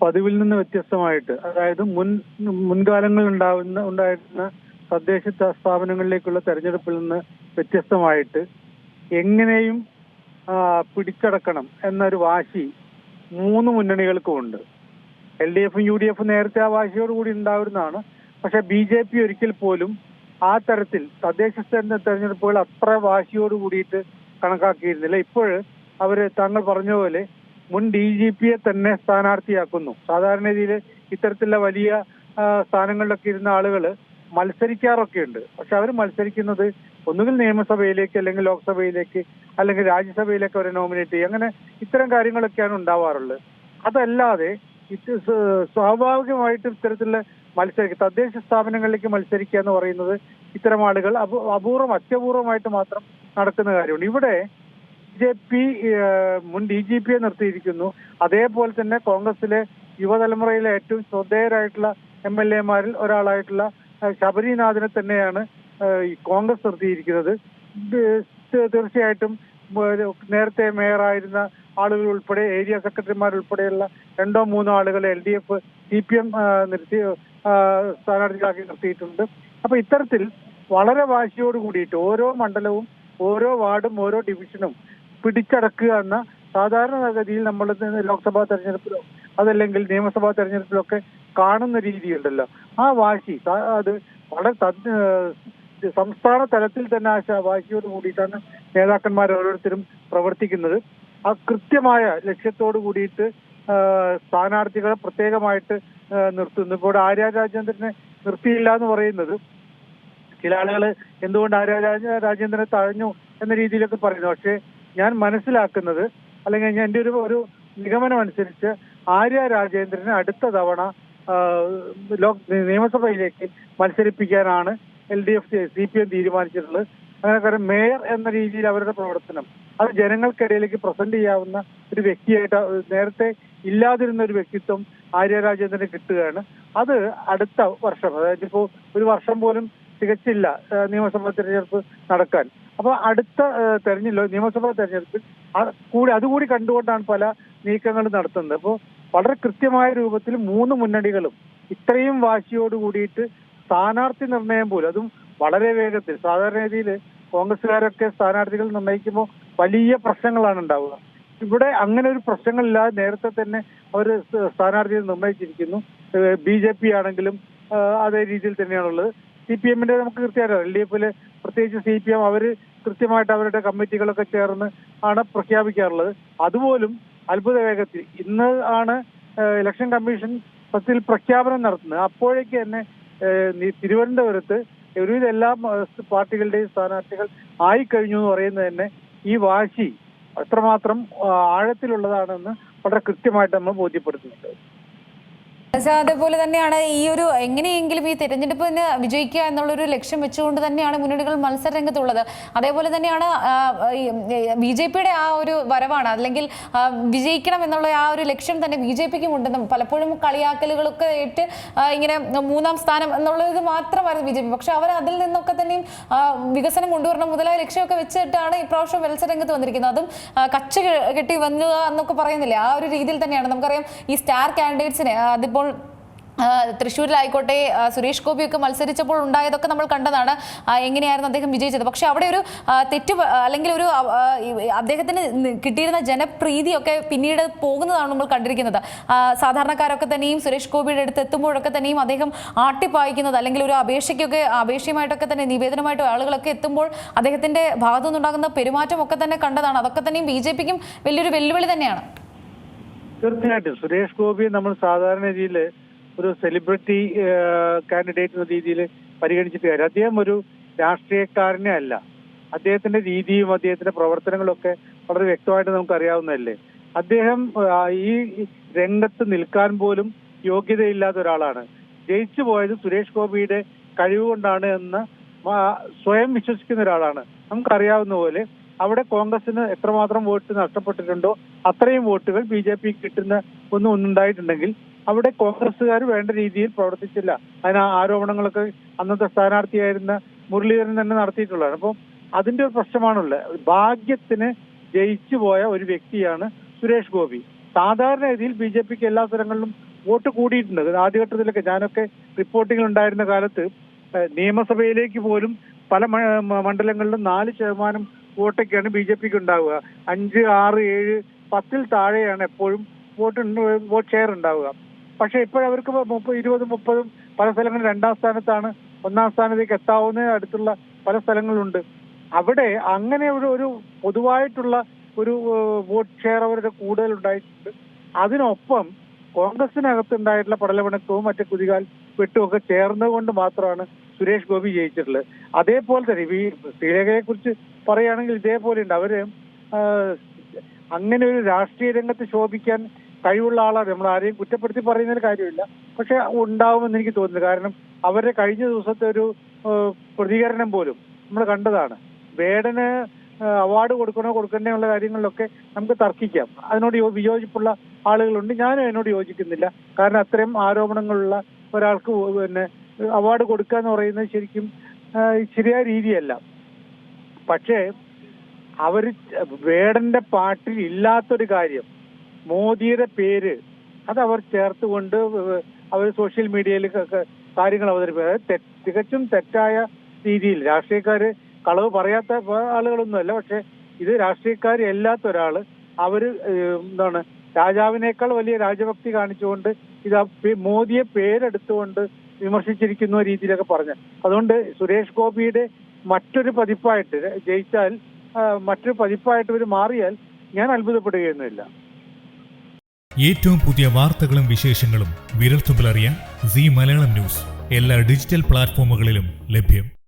പതിവിൽ നിന്ന് വ്യത്യസ്തമായിട്ട് അതായത് മുൻ മുൻകാലങ്ങളിൽ ഉണ്ടാവുന്ന ഉണ്ടായിരുന്ന തദ്ദേശ സ്ഥാപനങ്ങളിലേക്കുള്ള തെരഞ്ഞെടുപ്പിൽ നിന്ന് വ്യത്യസ്തമായിട്ട് എങ്ങനെയും പിടിച്ചടക്കണം എന്നൊരു വാശി മൂന്ന് മുന്നണികൾക്കും ഉണ്ട്. എൽ ഡി എഫും യു ഡി എഫും നേരത്തെ ആ വാശിയോട് കൂടി ഉണ്ടാവുന്നതാണ് പക്ഷെ ബി ജെ പി ഒരിക്കൽ പോലും ആ തരത്തിൽ തദ്ദേശ തെരഞ്ഞെടുപ്പുകൾ അത്ര വാശിയോട് കൂടിയിട്ട് കണക്കാക്കിയിരുന്നില്ല. ഇപ്പോൾ അവർ താങ്കൾ പറഞ്ഞ പോലെ മുൻ ഡി ജി പിയെ തന്നെ സ്ഥാനാർത്ഥിയാക്കുന്നു. സാധാരണ രീതിയിൽ ഇത്തരത്തിലുള്ള വലിയ സ്ഥാനങ്ങളിലൊക്കെ ഇരുന്ന ആളുകൾ മത്സരിക്കാറൊക്കെ ഉണ്ട് പക്ഷെ അവർ മത്സരിക്കുന്നത് ഒന്നുകിൽ നിയമസഭയിലേക്ക് അല്ലെങ്കിൽ ലോക്സഭയിലേക്ക് അല്ലെങ്കിൽ രാജ്യസഭയിലേക്ക് അവരെ നോമിനേറ്റ് ചെയ്യും. അങ്ങനെ ഇത്തരം കാര്യങ്ങളൊക്കെയാണ് ഉണ്ടാവാറുള്ളത്. അതല്ലാതെ സ്വാഭാവികമായിട്ടും ഇത്തരത്തിലുള്ള മത്സരിക്കുക തദ്ദേശ സ്ഥാപനങ്ങളിലേക്ക് മത്സരിക്കുക എന്ന് പറയുന്നത് ഇത്തരം ആളുകൾ അപൂ- അപൂർവം അത്യപൂർവമായിട്ട് മാത്രം നടക്കുന്ന കാര്യമാണ്. ഇവിടെ ജെ പി മുൻ ഡി ജി പിയെ നിർത്തിയിരിക്കുന്നു. അതേപോലെ തന്നെ കോൺഗ്രസിലെ യുവതലമുറയിലെ ഏറ്റവും ശ്രദ്ധേയരായിട്ടുള്ള എം എൽ എമാരിൽ ഒരാളായിട്ടുള്ള ശബരിനാഥിനെ തന്നെയാണ് കോൺഗ്രസ് നിർത്തിയിരിക്കുന്നത്. തീർച്ചയായിട്ടും നേരത്തെ മേയറായിരുന്ന ആളുകൾ ഉൾപ്പെടെ ഏരിയ സെക്രട്ടറിമാർ ഉൾപ്പെടെയുള്ള രണ്ടോ മൂന്നോ ആളുകൾ L D F C P M നിർത്തി സ്ഥാനാർത്ഥികളാക്കി നിർത്തിയിട്ടുണ്ട്. അപ്പൊ ഇത്തരത്തിൽ വളരെ വാശിയോട് കൂടിയിട്ട് ഓരോ മണ്ഡലവും ഓരോ വാർഡും ഓരോ ഡിവിഷനും പിടിച്ചടക്കുക എന്ന സാധാരണഗതിയിൽ നമ്മൾ ലോക്സഭാ തെരഞ്ഞെടുപ്പിലോ അതല്ലെങ്കിൽ നിയമസഭാ തെരഞ്ഞെടുപ്പിലൊക്കെ കാണുന്ന രീതിയുണ്ടല്ലോ. ആ വാശി അത് വളരെ സംസ്ഥാന തലത്തിൽ തന്നെ ആ വാശിയോട് കൂടിയിട്ടാണ് നേതാക്കന്മാർ ഓരോരുത്തരും പ്രവർത്തിക്കുന്നത്. ആ കൃത്യമായ ലക്ഷ്യത്തോട് കൂടിയിട്ട് സ്ഥാനാർത്ഥികളെ പ്രത്യേകമായിട്ട് നിർത്തുന്നു. ഇപ്പോൾ ആര്യ രാജേന്ദ്രനെ നിർത്തിയില്ല എന്ന് പറയുന്നത് ചില ആളുകൾ എന്തുകൊണ്ട് ആര്യ രാജേന്ദ്രനെ തഴഞ്ഞു എന്ന രീതിയിലൊക്കെ പറയുന്നു. പക്ഷേ ഞാൻ മനസ്സിലാക്കുന്നത് അല്ലെങ്കിൽ ഞാൻ എന്റെ ഒരു ഒരു നിഗമനം അനുസരിച്ച് ആര്യ രാജേന്ദ്രനെ അടുത്ത തവണ ലോക് നിയമസഭയിലേക്ക് മത്സരിപ്പിക്കാനാണ് L D F C P M തീരുമാനിച്ചിട്ടുള്ളത്. അങ്ങനെ കാരണം മേയർ എന്ന രീതിയിൽ അവരുടെ പ്രവർത്തനം അത് ജനങ്ങൾക്കിടയിലേക്ക് പ്രസന്റ് ചെയ്യാവുന്ന ഒരു വ്യക്തിയായിട്ട് നേരത്തെ ഇല്ലാതിരുന്ന ഒരു വ്യക്തിത്വം ആര്യ രാജേന്ദ്രന് കിട്ടുകയാണ്. അത് അടുത്ത വർഷം അതായത് ഇപ്പോൾ ഒരു വർഷം പോലും തികച്ചില്ല നിയമസഭാ തെരഞ്ഞെടുപ്പ് നടക്കാൻ. അപ്പൊ അടുത്ത തെരഞ്ഞെടുപ്പ് നിയമസഭാ തെരഞ്ഞെടുപ്പിൽ കൂടി അതുകൂടി കണ്ടുകൊണ്ടാണ് പല നീക്കങ്ങളും നടത്തുന്നത്. അപ്പോൾ വളരെ കൃത്യമായ രൂപത്തിൽ മൂന്ന് മുന്നണികളും ഇത്രയും വാശിയോട് കൂടിയിട്ട് സ്ഥാനാർത്ഥി നിർണയം പോലും അതും വളരെ വേഗത്തിൽ സാധാരണ രീതിയിൽ കോൺഗ്രസ്സുകാരൊക്കെ സ്ഥാനാർത്ഥികൾ നിർണയിക്കുമ്പോൾ വലിയ പ്രശ്നങ്ങളാണ് ഉണ്ടാവുക. ഇവിടെ അങ്ങനെ ഒരു പ്രശ്നങ്ങളില്ലാതെ നേരത്തെ തന്നെ അവർ സ്ഥാനാർത്ഥിയെ നിർണയിച്ചിരിക്കുന്നു ബി ജെ പി ആണെങ്കിലും അതേ രീതിയിൽ തന്നെയാണുള്ളത്. സി പി എമ്മിന്റെ നമുക്ക് കൃത്യമായിട്ട് എൽ ഡി എഫിൽ പ്രത്യേകിച്ച് സി പി എം അവർ കൃത്യമായിട്ട് അവരുടെ കമ്മിറ്റികളൊക്കെ ചേർന്ന് ആണ് പ്രഖ്യാപിക്കാറുള്ളത്. അതുപോലും അത്ഭുത വേഗത്തിൽ ഇന്ന് ആണ് ഇലക്ഷൻ കമ്മീഷൻ പത്തിൽ പ്രഖ്യാപനം നടത്തുന്നത്. അപ്പോഴേക്ക് തന്നെ തിരുവനന്തപുരത്ത് ഒരുവിധ എല്ലാ പാർട്ടികളുടെയും സ്ഥാനാർത്ഥികൾ ആയിക്കഴിഞ്ഞു എന്ന് പറയുന്നത് തന്നെ ഈ വാശി അത്രമാത്രം ആഴത്തിലുള്ളതാണെന്ന് വളരെ കൃത്യമായിട്ട് നമ്മൾ ബോധ്യപ്പെടുത്തുന്നുണ്ട്. അതേപോലെ തന്നെയാണ് ഈ ഒരു എങ്ങനെയെങ്കിലും ഈ തെരഞ്ഞെടുപ്പിന് വിജയിക്കുക എന്നുള്ളൊരു ലക്ഷ്യം വെച്ചുകൊണ്ട് തന്നെയാണ് മുന്നണികൾ മത്സര രംഗത്തുള്ളത് അതേപോലെ തന്നെയാണ് ബി ജെ പിയുടെ ആ ഒരു വരവാണ്. അല്ലെങ്കിൽ വിജയിക്കണം എന്നുള്ള ആ ഒരു ലക്ഷ്യം തന്നെ ബി ജെ പിക്കും ഉണ്ടെന്നും പലപ്പോഴും കളിയാക്കലുകളൊക്കെ ആയിട്ട് ഇങ്ങനെ മൂന്നാം സ്ഥാനം എന്നുള്ളത് മാത്രമായിരുന്നു ബി ജെ പി. പക്ഷെ അവർ അതിൽ നിന്നൊക്കെ തന്നെയും വികസനം കൊണ്ടുവരണം മുതലായ ലക്ഷ്യമൊക്കെ വെച്ചിട്ടാണ് ഇപ്രാവശ്യം മത്സരരംഗത്ത് വന്നിരിക്കുന്നത്. അതും കച്ച കെട്ടി വന്നു എന്നൊക്കെ പറയുന്നില്ലേ? ആ ഒരു രീതിയിൽ തന്നെയാണ്. നമുക്കറിയാം ഈ സ്റ്റാർ കാൻഡിഡേറ്റ്സിനെ അതിപ്പോൾ ആ, തൃശ്ശൂരിലായിക്കോട്ടെ സുരേഷ് ഗോപിയൊക്കെ മത്സരിച്ചപ്പോൾ ഉണ്ടായതൊക്കെ നമ്മൾ കണ്ടതാണ്. എങ്ങനെയായിരുന്നു അദ്ദേഹം വിജയിച്ചത്? പക്ഷെ അവിടെ ഒരു തെറ്റ് അല്ലെങ്കിൽ ഒരു അദ്ദേഹത്തിന് കിട്ടിയിരുന്ന ജനപ്രീതിയൊക്കെ പിന്നീട് പോകുന്നതാണ് നമ്മൾ കണ്ടിരിക്കുന്നത്. സാധാരണക്കാരൊക്കെ തന്നെയും സുരേഷ് ഗോപിയുടെ അടുത്ത് എത്തുമ്പോഴൊക്കെ തന്നെയും അദ്ദേഹം ആട്ടിപ്പായിക്കുന്നത് അല്ലെങ്കിൽ ഒരു അപേക്ഷയ്ക്കൊക്കെ അപേക്ഷയുമായിട്ടൊക്കെ തന്നെ നിവേദനമായിട്ട് ആളുകളൊക്കെ എത്തുമ്പോൾ അദ്ദേഹത്തിന്റെ ഭാഗത്തുനിന്നുണ്ടാകുന്ന പെരുമാറ്റമൊക്കെ തന്നെ കണ്ടതാണ്. അതൊക്കെ തന്നെയും ബി വലിയൊരു വെല്ലുവിളി തന്നെയാണ്. തീർച്ചയായിട്ടും. സുരേഷ് ഗോപിയെ നമ്മൾ സാധാരണ രീതിയിൽ ഒരു സെലിബ്രിറ്റി കാൻഡിഡേറ്റ് എന്ന രീതിയിൽ പരിഗണിച്ചിട്ട് കാര്യം. അദ്ദേഹം ഒരു രാഷ്ട്രീയക്കാരനെ അല്ല. അദ്ദേഹത്തിന്റെ രീതിയും അദ്ദേഹത്തിന്റെ പ്രവർത്തനങ്ങളും ഒക്കെ വളരെ വ്യക്തമായിട്ട് നമുക്ക് അറിയാവുന്നതല്ലേ അദ്ദേഹം ഈ രംഗത്ത് നിൽക്കാൻ പോലും യോഗ്യതയില്ലാത്ത ഒരാളാണ്. ജയിച്ചു പോയത് സുരേഷ് ഗോപിയുടെ കഴിവ് കൊണ്ടാണ് എന്ന് സ്വയം വിശ്വസിക്കുന്ന ഒരാളാണ്. നമുക്കറിയാവുന്ന പോലെ അവിടെ കോൺഗ്രസിന് എത്രമാത്രം വോട്ട് നഷ്ടപ്പെട്ടിട്ടുണ്ടോ അത്രയും വോട്ടുകൾ ബി ജെ പി കിട്ടുന്ന ഒന്നും ഒന്നുണ്ടായിട്ടുണ്ടെങ്കിൽ അവിടെ കോൺഗ്രസ്സുകാർ വേണ്ട രീതിയിൽ പ്രവർത്തിച്ചില്ല. അതിന് ആരോപണങ്ങളൊക്കെ അന്നത്തെ സ്ഥാനാർത്ഥിയായിരുന്ന മുരളീധരൻ തന്നെ നടത്തിയിട്ടുള്ളതാണ്. അപ്പം അതിന്റെ ഒരു പ്രശ്നമാണുള്ളത്. ഭാഗ്യത്തിന് ജയിച്ചു പോയ ഒരു വ്യക്തിയാണ് സുരേഷ് ഗോപി. സാധാരണ രീതിയിൽ ബി ജെ പിക്ക് എല്ലാ സ്ഥലങ്ങളിലും വോട്ട് കൂടിയിട്ടുണ്ട്. ആദ്യഘട്ടത്തിലൊക്കെ ഞാനൊക്കെ റിപ്പോർട്ടിംഗ് ഉണ്ടായിരുന്ന കാലത്ത് നിയമസഭയിലേക്ക് പോലും പല മണ്ഡലങ്ങളിലും നാല് ശതമാനം വോട്ടൊക്കെയാണ് ബി ജെ പിക്ക് ഉണ്ടാവുക. അഞ്ച് ആറ് ഏഴ് പത്തിൽ താഴെയാണ് എപ്പോഴും വോട്ട് വോട്ട് ഷെയർ ഉണ്ടാവുക. പക്ഷെ ഇപ്പോഴവർക്ക് മുപ്പത് ഇരുപതും മുപ്പതും പല സ്ഥലങ്ങളിൽ രണ്ടാം സ്ഥാനത്താണ് ഒന്നാം സ്ഥാനത്തേക്ക് എത്താവുന്ന അടുത്തുള്ള പല സ്ഥലങ്ങളുണ്ട്. അവിടെ അങ്ങനെ ഒരു ഒരു പൊതുവായിട്ടുള്ള ഒരു വോട്ട് ഷെയർ അവരുടെ കൂടുതൽ ഉണ്ടായിട്ടുണ്ട്. അതിനൊപ്പം കോൺഗ്രസിനകത്ത് ഉണ്ടായിട്ടുള്ള പടലവണക്കവും മറ്റു കുതികാൽ വെട്ടുമൊക്കെ ചേർന്നത് കൊണ്ട് മാത്രമാണ് സുരേഷ് ഗോപി ജയിച്ചിട്ടുള്ളത്. അതേപോലെ തന്നെ ഈ ശ്രീലേഖയെ കുറിച്ച് പറയുകയാണെങ്കിൽ ഇതേപോലെ ഉണ്ട്. അവർ അങ്ങനെ ഒരു രാഷ്ട്രീയ രംഗത്ത് ശോഭിക്കാൻ കഴിവുള്ള ആളാണ്. നമ്മൾ ആരെയും കുറ്റപ്പെടുത്തി പറയുന്നതിന് കാര്യമില്ല. പക്ഷെ ഉണ്ടാവുമെന്ന് എനിക്ക് തോന്നുന്നു. കാരണം അവരുടെ കഴിഞ്ഞ ദിവസത്തെ ഒരു പ്രതികരണം പോലും നമ്മൾ കണ്ടതാണ്. വേടന് അവാർഡ് കൊടുക്കണോ കൊടുക്കണ്ടേ ഉള്ള കാര്യങ്ങളിലൊക്കെ നമുക്ക് തർക്കിക്കാം. അതിനോട് വിയോജിപ്പുള്ള ആളുകളുണ്ട്. ഞാനും അതിനോട് യോജിക്കുന്നില്ല. കാരണം അത്രയും ആരോപണങ്ങളുള്ള ഒരാൾക്ക് പിന്നെ അവാർഡ് കൊടുക്കുക എന്ന് പറയുന്നത് ശരിക്കും ശരിയായ രീതിയല്ല. പക്ഷേ അവർ വേടന്റെ പാട്ടിൽ ഇല്ലാത്തൊരു കാര്യം മോദിയുടെ പേര് അത് അവർ ചേർത്തുകൊണ്ട് അവർ സോഷ്യൽ മീഡിയയിൽ കാര്യങ്ങൾ അവതരിപ്പിക്കുക അത് തികച്ചും തെറ്റായ രീതിയിൽ. രാഷ്ട്രീയക്കാർ കളവ് പറയാത്ത ആളുകളൊന്നുമല്ല. പക്ഷെ ഇത് രാഷ്ട്രീയക്കാർ അല്ലാത്ത ഒരാൾ അവർ എന്താണ് രാജാവിനേക്കാൾ വലിയ രാജഭക്തി കാണിച്ചുകൊണ്ട് ഇത് മോദിയെ പേരെടുത്തുകൊണ്ട് വിമർശിച്ചിരിക്കുന്ന രീതിയിലൊക്കെ പറഞ്ഞു. അതുകൊണ്ട് സുരേഷ് ഗോപിയുടെ മറ്റൊരു പതിപ്പായിട്ട് ജയിച്ചാൽ മറ്റൊരു പതിപ്പായിട്ട് ഇവർ മാറിയാൽ ഞാൻ അത്ഭുതപ്പെടുകയൊന്നുമില്ല. ഏറ്റവും പുതിയ വാർത്തകളും വിശേഷങ്ങളും വിരൽത്തുമ്പിലറിയാൻ സി മലയാളം ന്യൂസ്. എല്ലാ ഡിജിറ്റൽ പ്ലാറ്റ്ഫോമുകളിലും ലഭ്യം.